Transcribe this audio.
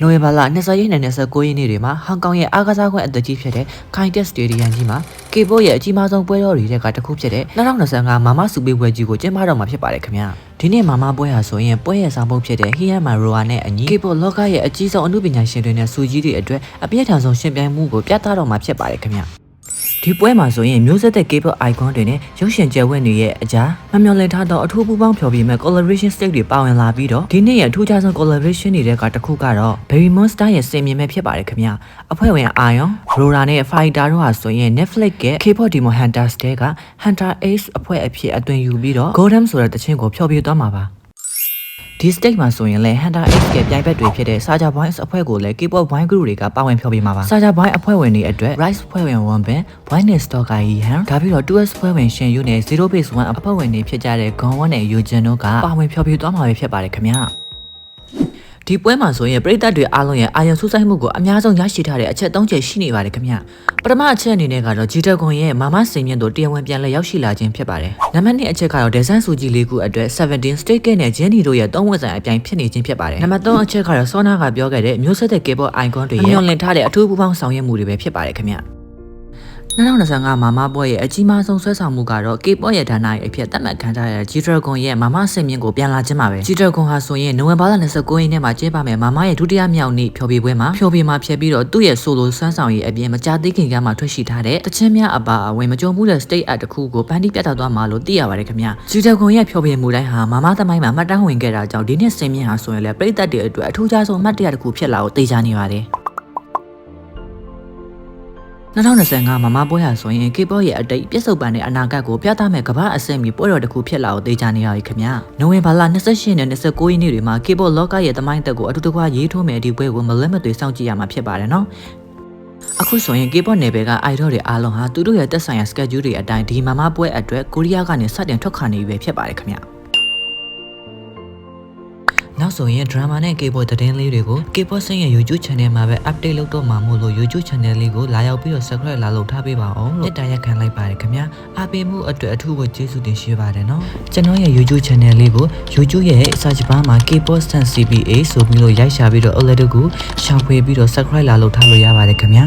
နိုဝင်ဘာလ20ရက်နဲ့29ရက်နေ့တွေမှာဟောင်ကောင်ရဲ့အားကစားကွင်းအသက်ကြီးဖြစ်တဲ့ Kaitek Stadium ကြီးမှာ K-pop ရဲ့အကြီးမားဆုံးပွဲတော်တွေထဲကတစ်ခုဖြစ်တဲ့2025မာမစုပေးပွဲကြီးကိုကျင်းပတော့မှာဖြစ်ပါတယ်ခင်ဗျာဒီနေ့မာမပွဲဟာဆိုရင်ပွဲရဲ့ဆောင်ပုတ်ဖြစ်တဲ့ Hiya Maroa နဲ့အညီ K-pop လောကရဲ့အကြီးဆုံးအမှုပညာရှင်တွေနဲ့စူကြီးတွေအတွက်အပြည့်ထန်ဆုံးရှင်ပြိုင်မှုကိုပြသတော့မှာဖြစ်ပါတယ်ခင်ဗျာ ဒီပွဲမှာဆိုရင်မျိုးဆက်တဲ့ K-pop icon တွေနဲ့ရုပ်ရှင်ကျယ်ဝတ်တွေရဲ့အကြားမမျှော်လင့်ထားသောအထူးပူးပေါင်းဖျော်ဖြေမဲ့ collaboration stage တွေပါဝင်လာပြီးတော့ဒီနေ့ရဲ့အထူးခြားဆုံး collaboration တွေကတစ်ခုကတော့ Baby Monster ရဲ့စင်မြင်မဲ့ဖြစ်ပါတယ်ခင်ဗျအဖွဲ့ဝင် Ion, Rora နဲ့ Fighter တို့ဟာဆိုရင် Netflix ရဲ့ K-pop Demon Hunters တဲက Hunter Ace အဖွဲ့အဖြစ်အသွင်ယူပြီးတော့ Golden ဆိုတဲ့တခြင်းကိုဖျော်ဖြေသွားမှာပါ ဒီ stage မှာဆိုရင်လည်း Hunter X ရဲ့ပြိုင်ဘက်တွေဖြစ်တဲ့ Saja Boys အဖွဲ့ကိုလည်း K-pop wine group တွေကပါဝင်ဖျော်ဖြေမှာပါ Saja Boy အဖွဲ့ဝင်တွေအတွက် Rise အဖွဲ့ဝင် One Band, Wine Stalker Yihan ဒါပြီးတော့ 2S အဖွဲ့ဝင်ရှင်ယူနဲ့ Zero Base 1အဖွဲ့ဝင်တွေဖြစ်ကြတဲ့ Gon နဲ့ Yujin တို့ကပါဝင်ဖျော်ဖြေသွားမှာပဲဖြစ်ပါတယ်ခင်ဗျာ ဒီပွဲမှာဆိုရင်ပြည်သက်တွေအားလုံးရဲ့အာရုံစူးစိုက်မှုကိုအများဆုံးရရှိထားတဲ့အချက်၃ချက်ရှိနေပါတယ်ခင်ဗျပထမအချက်အနေနဲ့ကတော့ဂျီတကွန်ရဲ့မာမစင်မြင့်တို့တရားဝင်ပြန်လဲရောက်ရှိလာခြင်းဖြစ်ပါတယ်နံပါတ်2အချက်ကတော့ဒေဇန်ဆူဂျီလေးခုအတွက်17 State Gate နဲ့ဂျင်းနီတို့ရဲ့သုံးဝက်ဆိုင်အပြိုင်ဖြစ်နေခြင်းဖြစ်ပါတယ်နံပါတ်3အချက်ကတော့စောနာကပြောခဲ့တဲ့မျိုးဆက်တဲ့ K-pop icon တွေရဲ့ညွန်လင်ထားတဲ့အထူးပူပေါင်းဆောင်ရွက်မှုတွေပဲဖြစ်ပါတယ်ခင်ဗျ 2025မာမပွဲရဲ့အကြီးမားဆုံးဆွဲဆောင်မှုကတော့ K-pop ရဲ့ဌာနရဲ့အဖြစ်သတ်မှတ်ခံထားရတဲ့ G-Dragon ရဲ့မာမဆင်မြင့်ကိုပြန်လာခြင်းပါပဲ G-Dragon ဟာဆိုရင်နိုဝင်ဘာလ29ရက်နေ့မှာကျင်းပမယ်မာမရဲ့ဒုတိယမြောက်နေ့ဖျော်ဖြေပွဲမှာဖျော်ဖြေမှာဖြစ်ပြီးတော့သူ့ရဲ့ solo ဆွမ်းဆောင်ရည်အပြင်မကြာသေးခင်ကမှထွက်ရှိထားတဲ့တချင်းများအပါအဝင်မကြုံဘူးတဲ့ state art တစ်ခုကိုပန်းတီးပြသသွားမှာလို့သိရပါတယ်ခင်ဗျ G-Dragon ရဲ့ဖျော်ဖြေမှုတိုင်းဟာမာမသမိုင်းမှာမှတ်တမ်းဝင်ခဲ့တာကြောင့်ဒီနှစ်ဆင်မြင့်ဟာဆိုရင်လည်းပြည်သက်တွေအတွက်အထူးခြားဆုံးအမှတ်တရတစ်ခုဖြစ်လာကိုသိကြနေပါတယ် 2025မှာမပွဲဟာဆိုရင် K-pop ရဲ့အတိတ်ပြစ္ဆုတ်ပန်တဲ့အနာဂတ်ကိုပြသမဲ့ကမ္ဘာအဆင့်မီပွဲတော်တစ်ခုဖြစ်လာကိုသိကြနေရပြီခင်ဗျာ။နိုဝင်ဘာလ28နဲ့29ရက်နေ့တွေမှာ K-pop လောကရဲ့သမိုင်းသက်ကိုအတူတကွရေးထိုးမဲ့ဒီပွဲကိုမလွဲမသွေစောင့်ကြည့်ရမှာဖြစ်ပါတယ်နော်။အခုဆိုရင် K-pop နယ်ပယ်က idol တွေအားလုံးဟာသူတို့ရဲ့တက်ဆိုင်ရာ schedule တွေအတိုင်းဒီမမပွဲအတွက်ကိုရီးယားကနေစတင်ထွက်ခွာနေပြီပဲဖြစ်ပါတယ်ခင်ဗျာ။ နောက်ဆိုရင် drama နဲ့ K-pop သတင်းလေးတွေကို K-pop ဆင်းရဲ့ YouTube channel မှာပဲ update လုပ်တော့မှာမို့လို့ YouTube channel လေးကိုလာရောက်ပြီးတော့ subscribe လာလုပ်ထားပေးပါအောင်လို့တာရက်ခံလိုက်ပါတယ်ခင်ဗျာအားပေးမှုအတွက်အထူးကိုကျေးဇူးတင်ရှိပါတယ်နော်ကျွန်တော်ရဲ့ YouTube channel လေးကို YouTube ရဲ့ search bar မှာ K-pop Stan CPA ဆိုပြီးလို့ရိုက်ရှာပြီးတော့ alert ကိုရှောင်ဖွေပြီးတော့ subscribe လာလုပ်ထားလို့ရပါတယ်ခင်ဗျာ